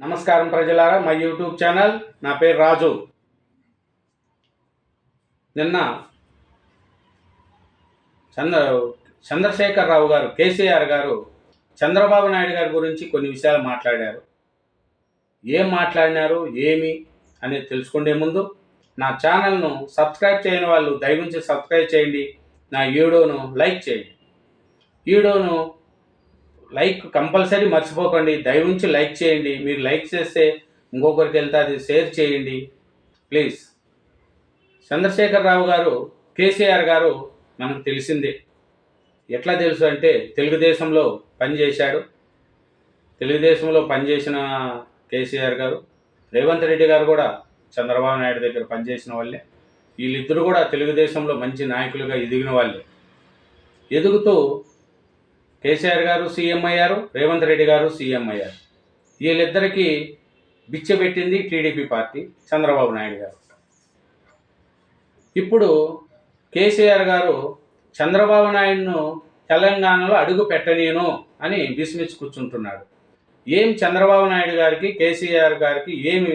నమస్కారం ప్రజలారా మా యూట్యూబ్ ఛానల్ నా పేరు రాజు. నిన్న చంద్ర చంద్రశేఖర్ రావు గారు కేసీఆర్ గారు చంద్రబాబు నాయుడు గారి గురించి కొన్ని విషయాలు మాట్లాడారు. ఏం మాట్లాడినారు ఏమి అనేది తెలుసుకునే ముందు నా ఛానల్ను సబ్స్క్రైబ్ చేయని వాళ్ళు దయవుంచి సబ్స్క్రైబ్ చేయండి. నా వీడియోను లైక్ చేయండి. వీడియోను లైక్ కంపల్సరీ మర్చిపోకండి. దయవుంచి లైక్ చేయండి. మీరు లైక్ చేస్తే ఇంకొకరికి వెళ్తుంది షేర్ చేయండి. ప్లీజ్. చంద్రశేఖరరావు గారు కేసీఆర్ గారు మనకు తెలిసిందే. ఎట్లా తెలుసు అంటే తెలుగుదేశంలో పనిచేశాడు. తెలుగుదేశంలో పనిచేసిన కేసీఆర్ గారు రేవంత్ రెడ్డి గారు కూడా చంద్రబాబు నాయుడు దగ్గర పనిచేసిన వాళ్ళే. వీళ్ళిద్దరూ కూడా తెలుగుదేశంలో మంచి నాయకులుగా ఎదిగిన వాళ్ళే. ఎదుగుతూ కేసీఆర్ గారు సీఎం అయ్యారు రేవంత్ రెడ్డి గారు సీఎం అయ్యారు. వీళ్ళిద్దరికీ బిచ్చబెట్టింది టీడీపీ పార్టీ చంద్రబాబు నాయుడు గారు. ఇప్పుడు కేసీఆర్ గారు చంద్రబాబు నాయుడును తెలంగాణలో అడుగు పెట్టనీను అని బిస్మిచ్చి కూర్చుంటున్నాడు. ఏం చంద్రబాబు నాయుడు గారికి కేసీఆర్ గారికి ఏమి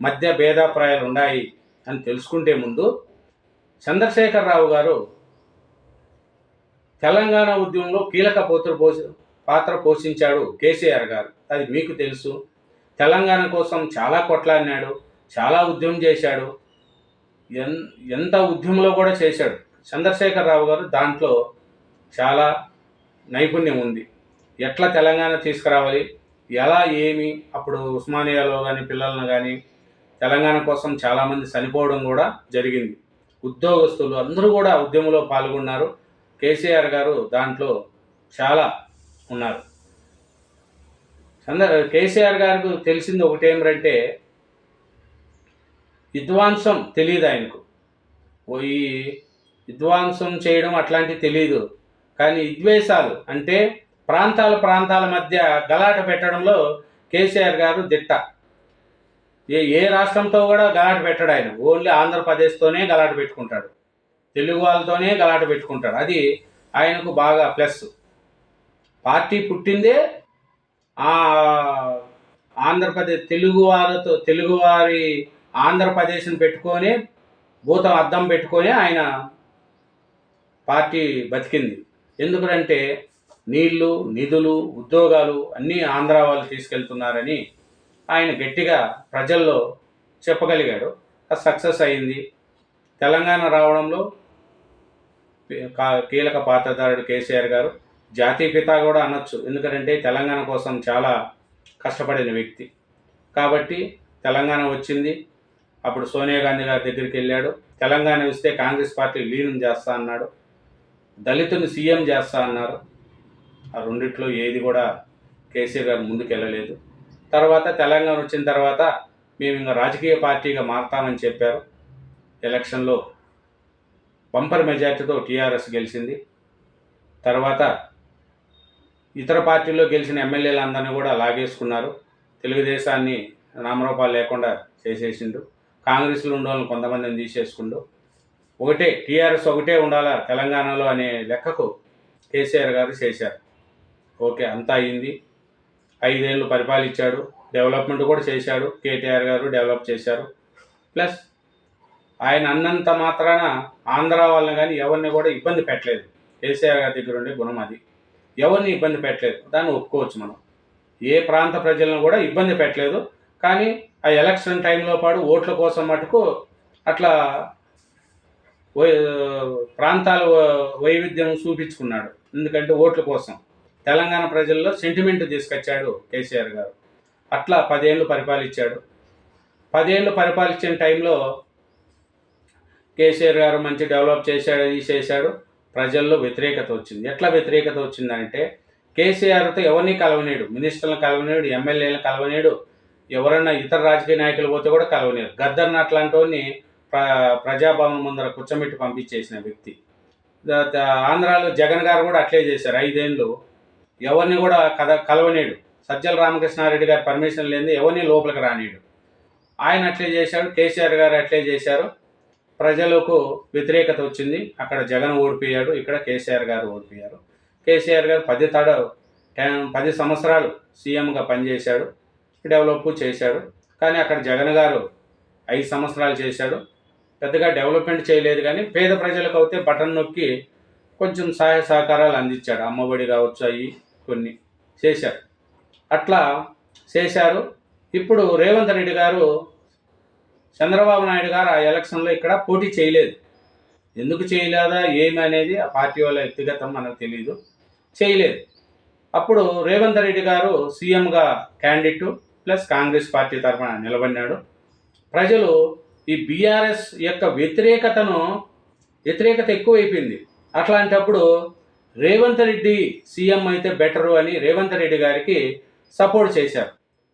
మధ్య భేదాభిప్రాయాలు ఉన్నాయి అని తెలుసుకుంటే ముందు చంద్రశేఖర్ రావు గారు తెలంగాణ ఉద్యమంలో కీలక పాత్ర పోషి పాత్ర పోషించాడు కేసీఆర్ గారు. అది మీకు తెలుసు. తెలంగాణ కోసం చాలా కొట్లాడినాడు చాలా ఉద్యమం చేశాడు. ఎన్ ఎంత ఉద్యమంలో కూడా చేశాడు. చంద్రశేఖరరావు గారు దాంట్లో చాలా నైపుణ్యం ఉంది. ఎట్లా తెలంగాణ తీసుకురావాలి? ఎలా ఏమి? అప్పుడు ఉస్మానియాలో కానీ పిల్లలను కానీ తెలంగాణ కోసం చాలామంది చనిపోవడం కూడా జరిగింది. ఉద్యోగస్తులు అందరూ కూడా ఉద్యమంలో పాల్గొన్నారు. కేసీఆర్ గారు దాంట్లో చాలా ఉన్నారు. చంద్ర కేసీఆర్ గారికి తెలిసింది ఒకటేమిటంటే విద్వాంసం తెలియదు ఆయనకు. ఈ విద్వాంసం చేయడం అట్లాంటివి తెలియదు కానీ విద్వేషాలు అంటే ప్రాంతాల ప్రాంతాల మధ్య గలాట పెట్టడంలో కేసీఆర్ గారు దిట్ట. ఏ ఏ రాష్ట్రంతో కూడా గలాట పెట్టడు ఆయన. ఓన్లీ ఆంధ్రప్రదేశ్తోనే గలాట పెట్టుకుంటాడు. తెలుగు వాళ్ళతోనే గలాట పెట్టుకుంటాడు. అది ఆయనకు బాగా ప్లస్. పార్టీ పుట్టిందే ఆంధ్రప్రదేశ్ తెలుగు వారితో తెలుగు వారి ఆంధ్రప్రదేశ్ని పెట్టుకొని భూతం అద్దం పెట్టుకొని ఆయన పార్టీ బతికింది. ఎందుకంటే నీళ్ళు నిధులు ఉద్యోగాలు అన్నీ ఆంధ్ర వాళ్ళు తీసుకెళ్తున్నారని ఆయన గట్టిగా ప్రజల్లో చెప్పగలిగాడు. సక్సెస్ అయింది. తెలంగాణ రావడంలో కీలక పాత్రధారుడు కేసీఆర్ గారు. జాతీయ పిత కూడా అనొచ్చు. ఎందుకంటే తెలంగాణ కోసం చాలా కష్టపడిన వ్యక్తి. కాబట్టి తెలంగాణ వచ్చింది. అప్పుడు సోనియా గాంధీ గారి దగ్గరికి వెళ్ళాడు. తెలంగాణ ఇస్తే కాంగ్రెస్ పార్టీ లీనం చేస్తా అన్నాడు. దళితుని సీఎం చేస్తా అన్నారు. ఆ రెండిట్లో ఏది కూడా కేసీఆర్ గారు ముందుకెళ్ళలేదు. తర్వాత తెలంగాణ వచ్చిన తర్వాత మేము ఇంకా రాజకీయ పార్టీగా మారుతామని చెప్పారు. ఎలక్షన్లో బంపర్ మెజార్టీతో టీఆర్ఎస్ గెలిచింది. తర్వాత ఇతర పార్టీల్లో గెలిచిన ఎమ్మెల్యేలందరినీ కూడా లాగేసుకున్నారు. తెలుగుదేశాన్ని నామరూపాలు లేకుండా చేసేసిండు. కాంగ్రెస్లో ఉన్న కొంతమందిని తీసేసుకుండు. ఒకటే టీఆర్ఎస్ ఒకటే ఉండాలా తెలంగాణలో అనే లెక్కకు కేసీఆర్ గారు చేశారు. ఓకే అంతా అయింది. ఐదేళ్ళు పరిపాలించాడు. డెవలప్మెంట్ కూడా చేశాడు. కేటీఆర్ గారు డెవలప్ చేశారు. ప్లస్ ఆయన అన్నంత మాత్రాన ఆంధ్ర వాళ్ళని కానీ ఎవరిని కూడా ఇబ్బంది పెట్టలేదు. కేసీఆర్ గారి దగ్గర ఉండే గుణం అది. ఎవరిని ఇబ్బంది పెట్టలేదు. దాన్ని ఒప్పుకోవచ్చు మనం. ఏ ప్రాంత ప్రజలను కూడా ఇబ్బంది పెట్టలేదు. కానీ ఆ ఎలక్షన్ టైంలో పాటు ఓట్ల కోసం మటుకు అట్లా వై- ప్రాంతాల వ- వైవిధ్యం చూపించుకున్నాడు. ఎందుకంటే ఓట్ల కోసం. తెలంగాణ ప్రజల్లో సెంటిమెంట్ తీసుకొచ్చాడు కేసీఆర్ గారు. అట్లా పదేళ్ళు పరిపాలించాడు. పదేళ్ళు పరిపాలించిన టైంలో కేసీఆర్ గారు మంచి డెవలప్ చేశాడు ఇది చేశాడు. ప్రజల్లో వ్యతిరేకత వచ్చింది. ఎట్లా వ్యతిరేకత వచ్చిందంటే కేసీఆర్తో ఎవరిని కలవనీడు మినిస్టర్లను కలవనీడు ఎమ్మెల్యేలను కలవనీడు ఎవరన్నా ఇతర రాజకీయ నాయకులు పోతే కూడా కలవనీరు గద్దర్ని అట్లాంటి ప్ర ప్రజాభవన్ ముందర కూర్చోబెట్టి పంపించేసిన వ్యక్తి. ఆంధ్రాలో జగన్ గారు కూడా అట్లే చేశారు. ఐదేళ్ళు ఎవరిని కూడా కద కలవనీడు సజ్జల రామకృష్ణారెడ్డి గారి పర్మిషన్ లేని ఎవరిని లోపలికి రానీడు ఆయన అట్లే చేశాడు కేసీఆర్ గారు అట్లే చేశారు. ప్రజలకు వ్యతిరేకత వచ్చింది. అక్కడ జగన్ ఓడిపోయాడు ఇక్కడ కేసీఆర్ గారు ఓడిపోయారు. కేసీఆర్ గారు పది తడ పది సంవత్సరాలు సీఎంగా పనిచేశాడు డెవలప్ చేశాడు. కానీ అక్కడ జగన్ గారు ఐదు సంవత్సరాలు చేశాడు. పెద్దగా డెవలప్మెంట్ చేయలేదు కానీ పేద ప్రజలకు అయితే బటన్ నొక్కి కొంచెం సహాయ సహకారాలు అందించాడు. అమ్మఒడి కావచ్చు అవి కొన్ని చేశారు. అట్లా చేశారు. ఇప్పుడు రేవంత్ రెడ్డి గారు చంద్రబాబు నాయుడు గారు ఆ ఎలక్షన్లో ఇక్కడ పోటీ చేయలేదు. ఎందుకు చేయలేదా? ఏమి అనేది ఆ పార్టీ వాళ్ళ వ్యక్తిగతం మనకు తెలియదు చేయలేదు. అప్పుడు రేవంత్ రెడ్డి గారు సీఎంగా క్యాండిడేట్ ప్లస్ కాంగ్రెస్ పార్టీ తరఫున నిలబడినాడు. ప్రజలు ఈ బీఆర్ఎస్ యొక్క వ్యతిరేకతను వ్యతిరేకత ఎక్కువైపోయింది. అట్లాంటప్పుడు రేవంత్ రెడ్డి సీఎం అయితే బెటరు అని రేవంత్ రెడ్డి గారికి సపోర్ట్ చేశారు.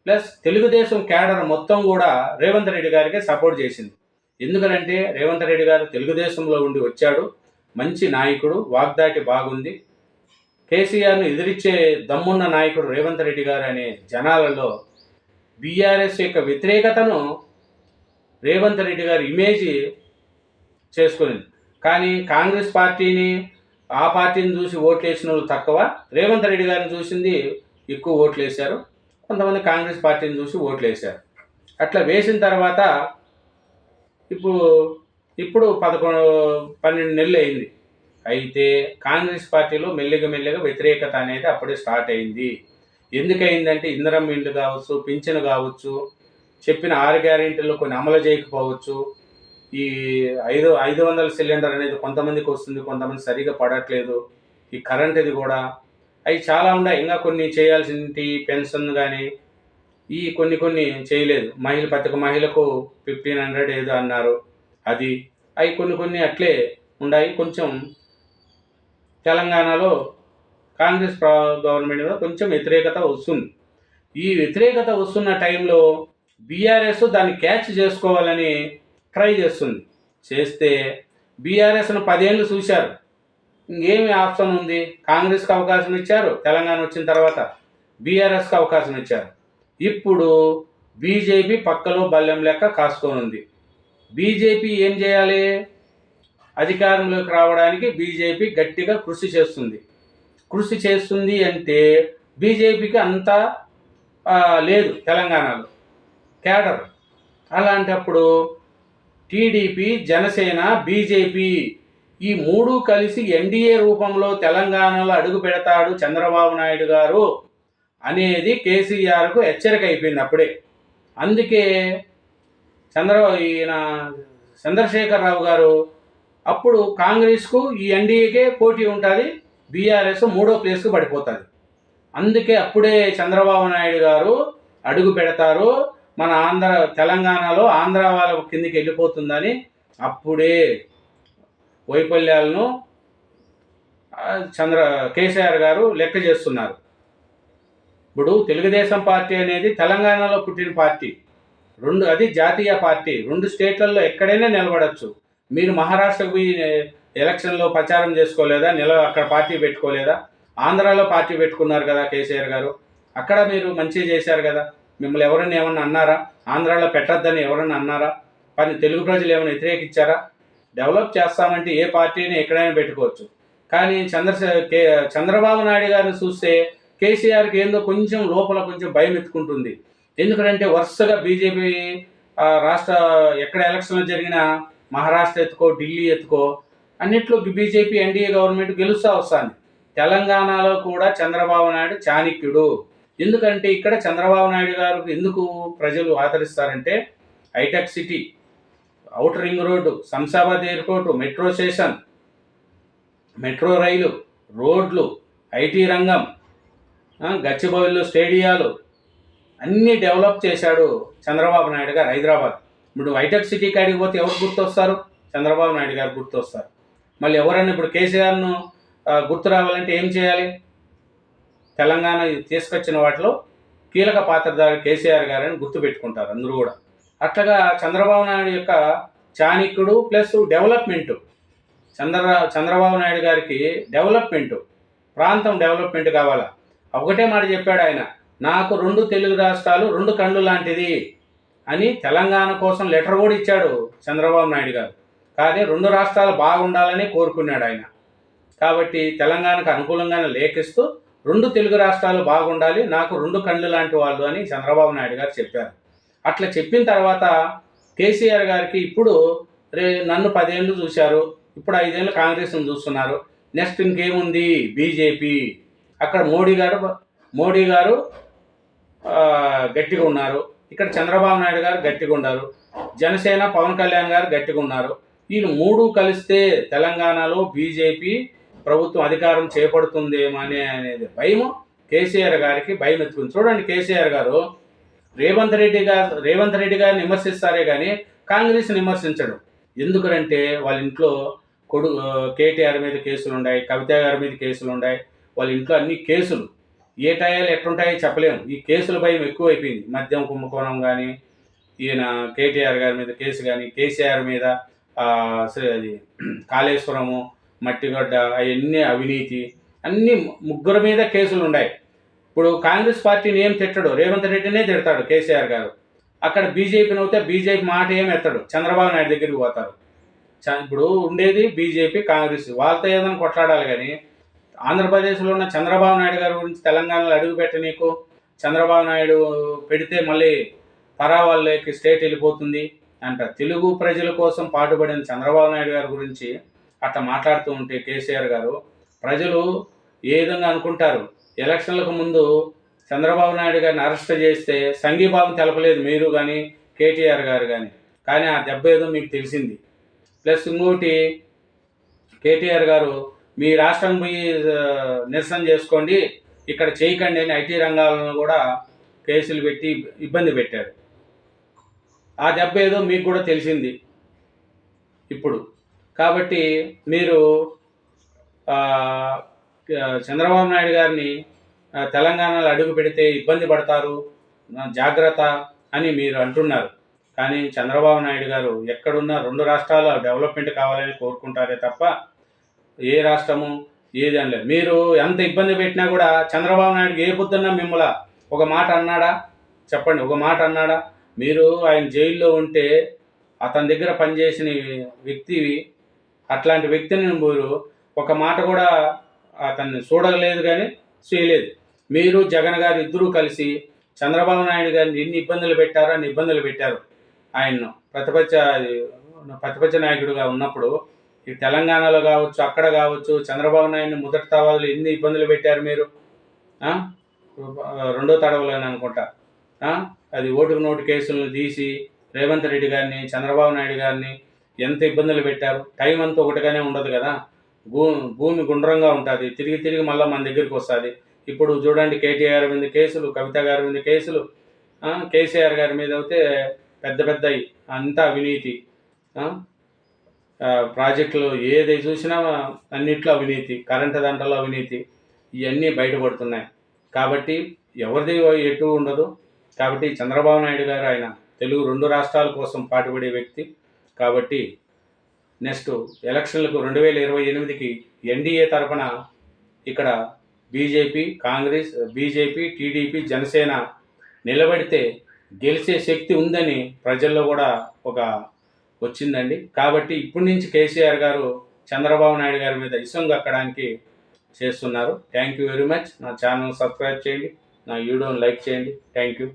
ప్లస్ తెలుగుదేశం క్యాడర్ మొత్తం కూడా రేవంత్ రెడ్డి గారికి సపోర్ట్ చేసింది. ఎందుకంటే రేవంత్ రెడ్డి గారు తెలుగుదేశంలో ఉండి వచ్చాడు. మంచి నాయకుడు వాగ్దాటి బాగుంది. కేసీఆర్ను ఎదిరించే దమ్మున్న నాయకుడు రేవంత్ రెడ్డి గారు అనే జనాలలో బీఆర్ఎస్ యొక్క వ్యతిరేకతను రేవంత్ రెడ్డి గారి ఇమేజ్ చేసుకునింది. కానీ కాంగ్రెస్ పార్టీని ఆ పార్టీని చూసి ఓట్లు వేసిన వాళ్ళు తక్కువ. రేవంత్ రెడ్డి గారిని చూసింది ఎక్కువ ఓట్లు వేశారు కొంతమంది కాంగ్రెస్ పార్టీని చూసి ఓట్లు వేశారు అట్లా వేసిన తర్వాత ఇప్పుడు ఇప్పుడు పదకొండు పన్నెండు నెలలు అయింది. అయితే కాంగ్రెస్ పార్టీలో మెల్లిగా మెల్లిగా వ్యతిరేకత అనేది అప్పుడే స్టార్ట్ అయింది. ఎందుకయిందంటే ఇందిరం ఇండ్లు కావచ్చు పింఛను కావచ్చు చెప్పిన ఆరు గ్యారెంటీలు కొన్ని అమలు చేయకపోవచ్చు. ఈ ఐదు ఐదు వందల సిలిండర్ అనేది కొంతమందికి వస్తుంది కొంతమంది సరిగా పడట్లేదు. ఈ కరెంట్ ఇది కూడా అవి చాలా ఉన్నాయి. ఇంకా కొన్ని చేయాల్సింది పెన్షన్ కానీ ఈ కొన్ని కొన్ని చేయలేదు. మహిళ ప్రతి ఒక్క మహిళకు ఫిఫ్టీన్ హండ్రెడ్ ఏదో అన్నారు. అది అవి కొన్ని కొన్ని అట్లే ఉన్నాయి. కొంచెం తెలంగాణలో కాంగ్రెస్ ప్ర- గవర్నమెంట్ మీద కొంచెం వ్యతిరేకత వస్తుంది. ఈ వ్యతిరేకత వస్తున్న టైంలో బీఆర్ఎస్ దాన్ని క్యాచ్ చేసుకోవాలని ట్రై చేస్తుంది. చేస్తే బీఆర్ఎస్ను పదేళ్ళు చూశారు. ఇంకేమి ఆప్షన్ ఉంది? కాంగ్రెస్కి అవకాశం ఇచ్చారు తెలంగాణ వచ్చిన తర్వాత బీఆర్ఎస్కి అవకాశం ఇచ్చారు. ఇప్పుడు బీజేపీ పక్కలో బల్లెం లెక్క కాసుకొని ఉంది బీజేపీ ఏం చేయాలి? అధికారంలోకి రావడానికి బీజేపీ గట్టిగా కృషి చేస్తుంది. కృషి చేస్తుంది అంటే బీజేపీకి అంత లేదు తెలంగాణలో. కేడర్ అలాంటప్పుడు టీడీపీ జనసేన బీజేపీ ఈ మూడు కలిసి ఎన్డీఏ రూపంలో తెలంగాణలో అడుగు పెడతాడు చంద్రబాబు నాయుడు గారు అనేది కేసీఆర్కు హెచ్చరిక అయిపోయింది అప్పుడే. అందుకే చంద్ర ఈయన చంద్రశేఖరరావు గారు అప్పుడు కాంగ్రెస్కు ఈ ఎన్డీఏకే పోటీ ఉంటుంది బీఆర్ఎస్ మూడో ప్లేస్కు పడిపోతుంది. అందుకే అప్పుడే చంద్రబాబు నాయుడు గారు అడుగు పెడతారు మన ఆంధ్ర తెలంగాణలో ఆంధ్ర వాళ్ళ కిందికి వెళ్ళిపోతుందని అప్పుడే వైఫల్యాలను చంద్ర కేసీఆర్ గారు లెక్క చేస్తున్నారు. ఇప్పుడు తెలుగుదేశం పార్టీ అనేది తెలంగాణలో పుట్టిన పార్టీ. రెండు అది జాతీయ పార్టీ. రెండు స్టేట్లలో ఎక్కడైనా నిలబడచ్చు. మీరు మహారాష్ట్రకు పోయి ఎలక్షన్లో ప్రచారం చేసుకోలేదా? నిల అక్కడ పార్టీ పెట్టుకోలేదా? ఆంధ్రాలో పార్టీ పెట్టుకున్నారు కదా కేసీఆర్ గారు. అక్కడ మీరు మంచిగా చేశారు కదా. మిమ్మల్ని ఎవరైనా ఏమన్నా అన్నారా? ఆంధ్రాలో పెట్టొద్దని ఎవరన్నా అన్నారా? పని తెలుగు ప్రజలు ఏమైనా వ్యతిరేకించారా? డెవలప్ చేస్తామంటే ఏ పార్టీని ఎక్కడైనా పెట్టుకోవచ్చు. కానీ చంద్రశే కే చంద్రబాబు నాయుడు గారిని చూస్తే కేసీఆర్కి ఏందో కొంచెం లోపల కొంచెం భయం ఎత్తుకుంటుంది. ఎందుకంటే వరుసగా బీజేపీ రాష్ట్ర ఎక్కడ ఎలక్షన్లు జరిగినా మహారాష్ట్ర ఎత్తుకో ఢిల్లీ ఎత్తుకో అన్నిట్లో బీజేపీ ఎన్డీఏ గవర్నమెంట్ గెలుస్తూ వస్తుంది. తెలంగాణలో కూడా చంద్రబాబు నాయుడు చాణక్యుడు. ఎందుకంటే ఇక్కడ చంద్రబాబు నాయుడు గారు ఎందుకు ప్రజలు ఆదరిస్తారంటే hitech city. Outer ring road Shamshabad airport metro station metro రైలు రోడ్లు ఐటీ రంగం గచ్చిబౌళ్ళు స్టేడియాలు అన్నీ డెవలప్ చేశాడు చంద్రబాబు నాయుడు గారు హైదరాబాద్. ఇప్పుడు హైటెక్ సిటీ కాడికి పోతే ఎవరు గుర్తొస్తారు? చంద్రబాబు నాయుడు గారు గుర్తొస్తారు. మళ్ళీ ఎవరైనా ఇప్పుడు కేసీఆర్ను గుర్తు రావాలంటే ఏం చేయాలి? తెలంగాణ తీసుకొచ్చిన వాటిలో కీలక పాత్రధారు కేసీఆర్ గారని గుర్తుపెట్టుకుంటారు అందరూ కూడా. అట్లాగా చంద్రబాబు నాయుడు యొక్క చాణిక్యుడు ప్లస్ డెవలప్మెంట్. చంద్ర చంద్రబాబు నాయుడు గారికి డెవలప్మెంట్. ప్రాంతం డెవలప్మెంట్ కావాలా? ఒకటే మాట చెప్పాడు ఆయన నాకు రెండు తెలుగు రాష్ట్రాలు రెండు కళ్ళు లాంటిది అని తెలంగాణ కోసం లెటర్ కూడా ఇచ్చాడు చంద్రబాబు నాయుడు గారు. కానీ రెండు రాష్ట్రాలు బాగుండాలని కోరుకున్నాడు ఆయన. కాబట్టి తెలంగాణకు అనుకూలంగానే లేఖిస్తూ రెండు తెలుగు రాష్ట్రాలు బాగుండాలి నాకు రెండు కళ్ళు లాంటి వాళ్ళు అని చంద్రబాబు నాయుడు గారు చెప్పారు. అట్లా చెప్పిన తర్వాత కేసీఆర్ గారికి ఇప్పుడు రే నన్ను పదేళ్ళు చూశారు ఇప్పుడు ఐదేళ్ళు కాంగ్రెస్ను చూస్తున్నారు. నెక్స్ట్ ఇంకేముంది? బీజేపీ. అక్కడ మోడీ గారు మోడీ గారు గట్టిగా ఉన్నారు. ఇక్కడ చంద్రబాబు నాయుడు గారు గట్టిగా ఉన్నారు. జనసేన పవన్ కళ్యాణ్ గారు గట్టిగా ఉన్నారు. వీళ్ళు మూడు కలిస్తే తెలంగాణలో బీజేపీ ప్రభుత్వం అధికారం చేపడుతుందేమో అనే అనేది భయం కేసీఆర్ గారికి భయం ఎత్తుకుంది చూడండి కేసీఆర్ గారు రేవంత్ రెడ్డి గారు రేవంత్ రెడ్డి గారిని విమర్శిస్తారే కానీ కాంగ్రెస్ విమర్శించడు. ఎందుకంటే వాళ్ళ ఇంట్లో కొడు కేటీఆర్ మీద కేసులు ఉన్నాయి కవిత గారి మీద కేసులు ఉన్నాయి వాళ్ళ ఇంట్లో అన్ని కేసులు. ఏ టయాలు ఎట్లుంటాయో చెప్పలేము. ఈ కేసుల భయం ఎక్కువైపోయింది. మద్యం కుంభకోణం కానీ ఈయన కేటీఆర్ గారి మీద కేసు కానీ కేసీఆర్ మీద అది కాళేశ్వరము మట్టిగడ్డ అవన్నీ అవినీతి అన్ని ముగ్గురు మీద కేసులు ఉన్నాయి ఇప్పుడు కాంగ్రెస్ పార్టీని ఏం తిట్టడు? రేవంత్ రెడ్డినే తిడతాడు కేసీఆర్ గారు. అక్కడ బీజేపీని అవుతే బీజేపీ మాట ఏం ఎత్తడు. చంద్రబాబు నాయుడు దగ్గరికి పోతారు. చ- ఇప్పుడు ఉండేది బీజేపీ కాంగ్రెస్. వాళ్ళతో ఏదైనా కొట్లాడాలి కానీ ఆంధ్రప్రదేశ్లో ఉన్న చంద్రబాబు నాయుడు గారి గురించి తెలంగాణలో అడుగు పెట్ట నీకు? చంద్రబాబు నాయుడు పెడితే మళ్ళీ పరావాళ్ళకి స్టేట్ వెళ్ళిపోతుంది అంట. తెలుగు ప్రజల కోసం పాటుపడిన చంద్రబాబు నాయుడు గారి గురించి అట్లా మాట్లాడుతూ ఉంటే కేసీఆర్ గారు ప్రజలు ఏ విధంగా అనుకుంటారు? ఎలక్షన్లకు ముందు చంద్రబాబు నాయుడు గారిని అరెస్ట్ చేస్తే సంఘీభావం తెలపలేదు మీరు కానీ కేటీఆర్ గారు కానీ కానీ ఆ దెబ్బ ఏదో మీకు తెలిసింది. ప్లస్ ఇంకోటి కేటీఆర్ గారు మీ రాష్ట్రం పోయి నిరసన చేసుకోండి ఇక్కడ చేయకండి అని ఐటీ రంగాలను కూడా కేసులు పెట్టి ఇబ్బంది పెట్టారు. ఆ దెబ్బ ఏదో మీకు కూడా తెలిసింది ఇప్పుడు. కాబట్టి మీరు చంద్రబాబు నాయుడు గారిని తెలంగాణలో అడుగు పెడితే ఇబ్బంది పడతారు జాగ్రత్త అని మీరు అంటున్నారు. కానీ చంద్రబాబు నాయుడు గారు ఎక్కడున్నా రెండు రాష్ట్రాల డెవలప్మెంట్ కావాలని కోరుకుంటారే తప్ప ఏ రాష్ట్రము ఏది అనలేదు మీరు ఎంత ఇబ్బంది పెట్టినా కూడా చంద్రబాబు నాయుడుకి ఏ పొద్దున్న మిమ్మల్ని ఒక మాట అన్నాడా? చెప్పండి ఒక మాట అన్నాడా? మీరు ఆయన జైల్లో ఉంటే అతని దగ్గర పనిచేసిన వ్యక్తివి అట్లాంటి వ్యక్తిని మీరు ఒక మాట కూడా అతన్ని చూడలేదు కానీ చేయలేదు. మీరు జగన్ గారు ఇద్దరూ కలిసి చంద్రబాబు నాయుడు గారిని ఎన్ని ఇబ్బందులు పెట్టారో అన్ని ఇబ్బందులు పెట్టారు. ఆయన్ను ప్రతిపక్ష ప్రతిపక్ష నాయకుడిగా ఉన్నప్పుడు ఈ తెలంగాణలో కావచ్చు అక్కడ కావచ్చు చంద్రబాబు నాయుడిని మొదటి తవాదులు ఎన్ని ఇబ్బందులు పెట్టారు మీరు? రెండో తడవలని అనుకుంటా. అది ఓటుకు నోటు కేసులను తీసి రేవంత్ రెడ్డి గారిని చంద్రబాబు నాయుడు గారిని ఎంత ఇబ్బందులు పెట్టారు? టైం అంతా ఒకటిగానే ఉండదు కదా. భూ భూమి గుండ్రంగా ఉంటుంది. తిరిగి తిరిగి మళ్ళీ మన దగ్గరికి వస్తుంది. ఇప్పుడు చూడండి కేటీఆర్ మీద కేసులు కవిత గారి మీద కేసులు. కేసీఆర్ గారి మీద అయితే పెద్ద పెద్దవి అంతా అవినీతి. ప్రాజెక్టులు ఏది చూసినా అన్నిట్లో అవినీతి కరెంటు దాంట్లో అవినీతి. ఇవన్నీ బయటపడుతున్నాయి. కాబట్టి ఎవరిది ఎటు ఉండదు. కాబట్టి చంద్రబాబు నాయుడు గారు ఆయన తెలుగు రెండు రాష్ట్రాల కోసం పాటుపడే వ్యక్తి. కాబట్టి నెక్స్ట్ ఎలక్షన్లకు రెండు వేల ఇరవై ఎనిమిదికి ఎన్డీఏ తరఫున ఇక్కడ BJP Congress BJP TDP Janasena నిలబడితే గెలిచే శక్తి ఉందని ప్రజల్లో కూడా ఒక వచ్చిందండి. కాబట్టి ఇప్పటి నుంచి కేసీఆర్ గారు చంద్రబాబు నాయుడు గారి మీద ఇసం కక్కడానికి చేస్తున్నారు. Thank you very much. నా ఛానల్ సబ్స్క్రైబ్ చేయండి. నా వీడియోని లైక్ చేయండి. Thank you.